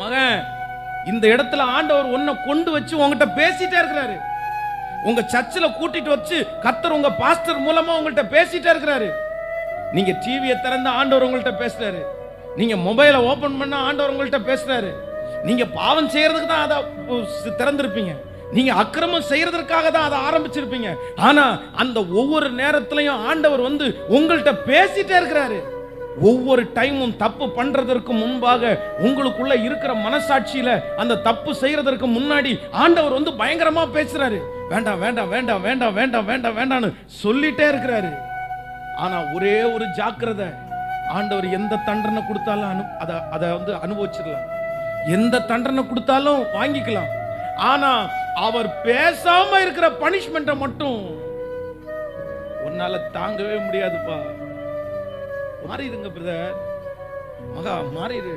மகன் இந்த இடத்துல ஆண்டவர் உன்னை கொண்டு வச்சு உங்ககிட்ட பேசிட்டே இருக்கிறாரு. உங்க சர்ச்சில் கூட்டிட்டு வச்சு கத்தர் உங்க பாஸ்டர் மூலமா உங்கள்கிட்ட பேசிட்டே இருக்கிறாரு. நீங்க டிவியை திறந்த ஆண்டவர் உங்கள்கிட்ட பேசுறாரு. நீங்க மொபைலை ஓபன் பண்ண ஆண்டவர் உங்கள்கிட்ட பேசுறாரு. நீங்க பாவம் செய்யறதுக்கு தான் அதை திறந்திருப்பீங்க. நீங்க அக்கிரமம் செய்யறதற்காக தான் அதை ஆரம்பிச்சிருப்பீங்க. ஆனா அந்த ஒவ்வொரு நேரத்திலையும் ஆண்டவர் வந்து உங்கள்கிட்ட பேசிட்டே இருக்கிறாரு. ஒவ்வொரு டைமும் தப்பு பண்றதற்கு முன்பாக உங்களுக்குள்ள இருக்கிற மனசாட்சியில அந்த தப்பு செய்யறதற்கு முன்னாடி ஆண்டவர் வந்து பயங்கரமா பேசுறாரு. வேண்டாம் வேண்டாம் வேண்டாம் வேண்டாம் வேண்டாம் வேண்டாம் வேண்டாம்னு சொல்லிட்டே இருக்கிறாரு. ஆனா ஒரே ஒரு ஜாக்கிரதை ஆண்டவர் எந்த தண்டனை கொடுத்தாலும் அனு அதை அதை வந்து அனுபவிச்சிடலாம். எந்த தண்டனை கொடுத்தாலும் வாங்கிக்கலாம். ஆனா அவர் பேசாம இருக்கிற பனிஷ்மெண்ட்டை மட்டும் உன்னால தாங்கவே முடியாதுப்பா. மாறிடுங்க பிரதர் மகா மாறிடு.